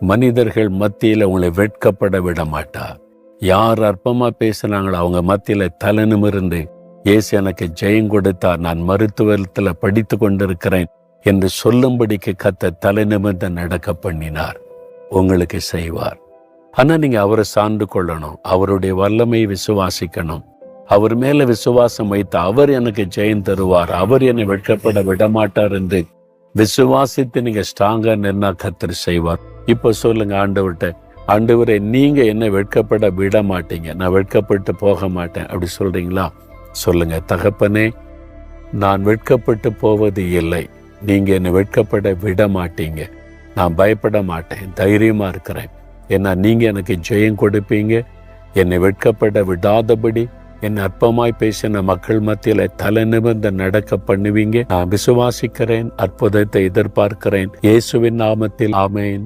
மனிதர்கள் மத்தியில் உங்களை வெட்கப்பட விட மாட்டார் யார் அற்பமா பேசுனாங்களோ அவங்க மத்தியில் தலை நிமிர்ந்து இயேசு எனக்கு ஜெயம் கொடுத்தார் நான் மருத்துவத்தில் படித்து கொண்டிருக்கிறேன் என்று சொல்லும்படிக்கு கத்த தலை நிமிர்ந்து நடக்க பண்ணினார். உங்களுக்கு செய்வார். ஆனா நீங்க அவரை சார்ந்து கொள்ளணும். அவருடைய வல்லமை விசுவாசிக்கணும். அவர் மேல விசுவாசம் வைத்து அவர் எனக்கு ஜெயம் தருவார். அவர் என்னை வெட்கப்பட விட மாட்டார் என்று விசுவாசித்து நீங்க ஸ்ட்ராங்கா நின்னா கத்தர் செய்வார். இப்போ சொல்லுங்க ஆண்டவர்கிட்ட ஆண்டவரே நீங்க என்ன வெட்கப்பட விட மாட்டீங்க நான் வெட்கப்பட்டு போக மாட்டேன். அப்படி சொல்றீங்களா? சொல்லுங்க தகப்பனே நான் வெட்கப்பட்டு போவது இல்லை. நீங்க என்னை வெட்கப்பட விட மாட்டீங்க நான் பயப்பட மாட்டேன். தைரியமா இருக்கிறேன். ஏன்னா நீங்க எனக்கு ஜெயம் கொடுப்பீங்க. என்னை வெட்கப்பட விடாதபடி என் அற்பமாய் பேசின மக்கள் மத்தியில தலை நிமிர்ந்து நடக்க பண்ணுவீங்க. நான் விசுவாசிக்கிறேன் அற்புதத்தை எதிர்பார்க்கிறேன். இயேசுவின் நாமத்தில் ஆமேன்.